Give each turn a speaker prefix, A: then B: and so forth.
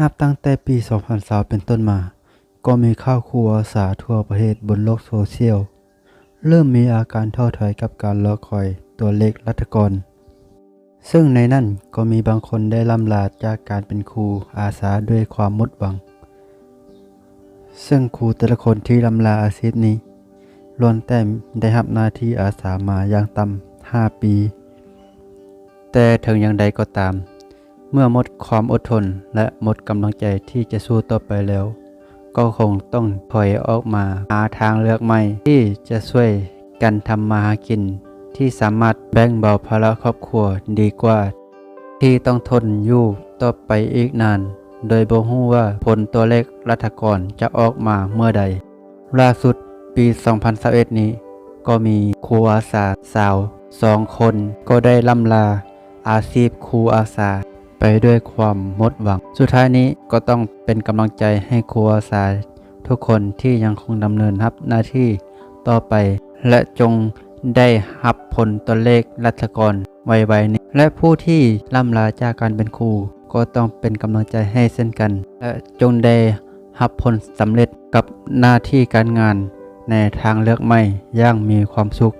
A: นับตั้งแต่ปี 2020 เป็นต้นมา ก็มีข้าวครัวอาสาทั่วประเทศบนโลกโซเชียล เริ่มมีอาการท้อถอยกับการรอคอยตัวเลขรัฐกร ซึ่งในนั้นก็มีบางคนได้ล่ำลาจากการเป็นครูอาสาด้วยความหมดหวัง ซึ่งครูแต่ละคนที่ล่ำลาอาชีพนี้ล้วนแต่ได้รับหน้าที่อาสามาอย่างต่ำ5 ปี แต่ถึงอย่างใดก็ตาม เมื่อหมดความอดทนและหมดกำลังใจที่จะสู้ต่อไปแล้ว ก็คงต้องถอยออกมาหาทางเลือกใหม่ ที่จะช่วยกันทำมาหากิน ที่สามารถแบ่งเบาภาระครอบครัวดีกว่า ที่ต้องทนอยู่ต่อไปอีกนาน โดยบ่ฮู้ว่าผลตัวเลขรัฐกรจะออกมาเมื่อใด ล่าสุดปี 2021 นี้ ก็มีครูอาสาสาวสองคนก็ได้ล่ำลาอาชีพครูอาสา ไปด้วยความมดหวัง สุดท้ายนี้ก็ต้องเป็นกำลังใจให้ครูอาสาทุกคนที่ยังคงดำเนินรับหน้าที่ต่อไป และจงได้รับผลตัวเลขรัฐกรไวๆนี้ และผู้ที่ล่ำลาจากการเป็นครู ก็ต้องเป็นกำลังใจให้เช่นกัน และจงได้รับผลสำเร็จกับหน้าที่การงาน ในทางเลือกใหม่อย่างมีความสุข